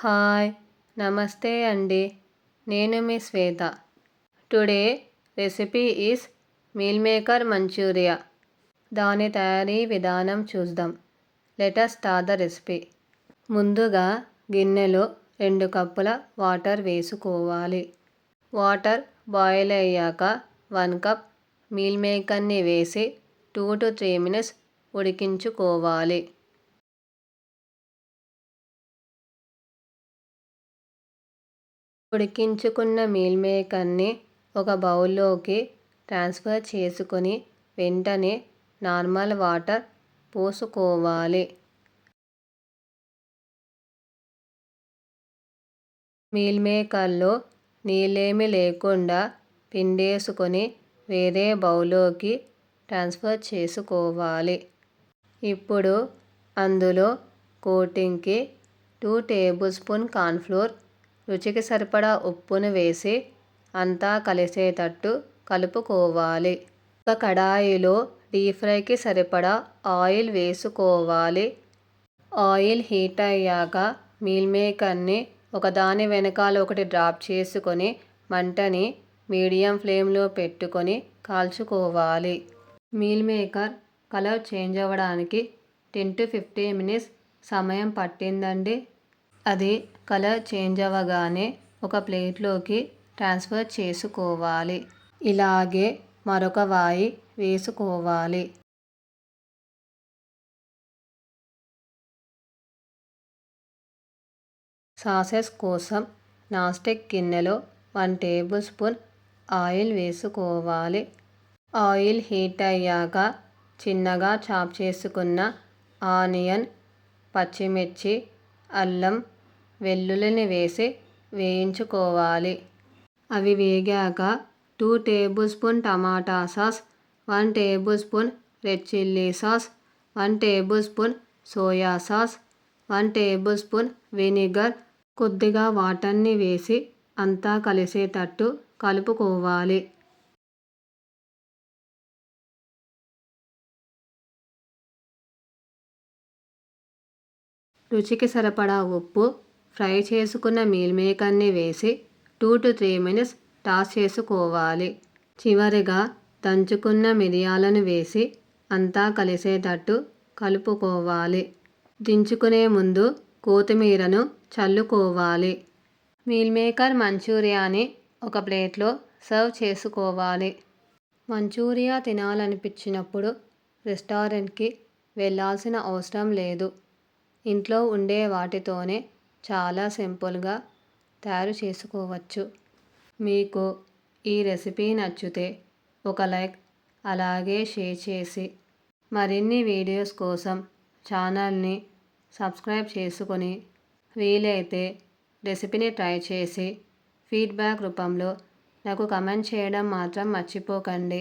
Hi నమస్తే అండి. నేను మీ Shweta. Today recipe is meal maker Manchuria. దాని తయారీ విధానం చూద్దాం. Let us start the recipe. ముందుగా గిన్నెలో రెండు కప్పుల వాటర్ వేసుకోవాలి. వాటర్ బాయిల్ అయ్యాక వన్ కప్ మీల్ మేకర్ని వేసి టూ టు త్రీ మినిట్స్ ఉడికించుకోవాలి. ఉడికించుకున్న మీల్ మేకర్ని ఒక బౌల్లోకి ట్రాన్స్ఫర్ చేసుకొని వెంటనే నార్మల్ వాటర్ పోసుకోవాలి. మీల్ మేకర్లో నీళ్ళేమి లేకుండా పిండేసుకొని వేరే బౌల్లోకి ట్రాన్స్ఫర్ చేసుకోవాలి. ఇప్పుడు అందులో కోటింగ్కి టూ టేబుల్ స్పూన్ కార్న్ఫ్లోర్ రుచికి సరిపడా ఉప్పును వేసి అంతా కలిసేటట్టు కలుపుకోవాలి. ఒక కడాయిలో డీప్ ఫ్రైకి సరిపడా ఆయిల్ వేసుకోవాలి. ఆయిల్ హీట్ అయ్యాక మీల్ మేకర్ని ఒకదాని వెనకాల ఒకటి డ్రాప్ చేసుకొని మంటని మీడియం ఫ్లేమ్లో పెట్టుకొని కాల్చుకోవాలి. మీల్ మేకర్ కలర్ చేంజ్ అవ్వడానికి టెన్ టు ఫిఫ్టీన్ మినిట్స్ సమయం పట్టిందండి. అది కలర్ చేంజ్ అవ్వగానే ఒక ప్లేట్లోకి ట్రాన్స్ఫర్ చేసుకోవాలి. ఇలాగే మరొక వాయి వేసుకోవాలి. సాసెస్ కోసం నాస్టిక్ గిన్నెలో వన్ టేబుల్ స్పూన్ ఆయిల్ వేసుకోవాలి. ఆయిల్ హీట్ అయ్యాక చిన్నగా చాప్ చేసుకున్న ఆనియన్ పచ్చిమిర్చి అల్లం వెల్లుల్లిని వేసి వేయించుకోవాలి. అవి వేగాక two tablespoon tomato sauce one tablespoon red chilli sauce one tablespoon soya sauce one tablespoon vinegar కొద్దిగా వాటర్ని వేసి అంతా కలిసేటట్టు కలుపుకోవాలి. రుచికి సరిపడా ఉప్పు ఫ్రై చేసుకున్న మీల్ మేకర్ని వేసి two to three minutes toss చేసుకోవాలి. చివరిగా దంచుకున్న మిరియాలను వేసి అంతా కలిసేటట్టు కలుపుకోవాలి. దించుకునే ముందు కొత్తిమీరను చల్లుకోవాలి. మీల్ మేకర్ మంచూరియాని ఒక ప్లేట్లో సర్వ్ చేసుకోవాలి. మంచూరియా తినాలనిపించినప్పుడు రెస్టారెంట్కి వెళ్ళాల్సిన అవసరం లేదు. ఇంట్లో ఉండే వాటితోనే చాలా సింపుల్గా తయారు చేసుకోవచ్చు. మీకు ఈ రెసిపీ నచ్చితే ఒక లైక్ అలాగే షేర్ చేసి మరిన్ని వీడియోస్ కోసం ఛానల్ని సబ్స్క్రైబ్ చేసుకొని వీలైతే రెసిపీని ట్రై చేసి ఫీడ్బ్యాక్ రూపంలో నాకు కమెంట్ చేయడం మాత్రం మర్చిపోకండి.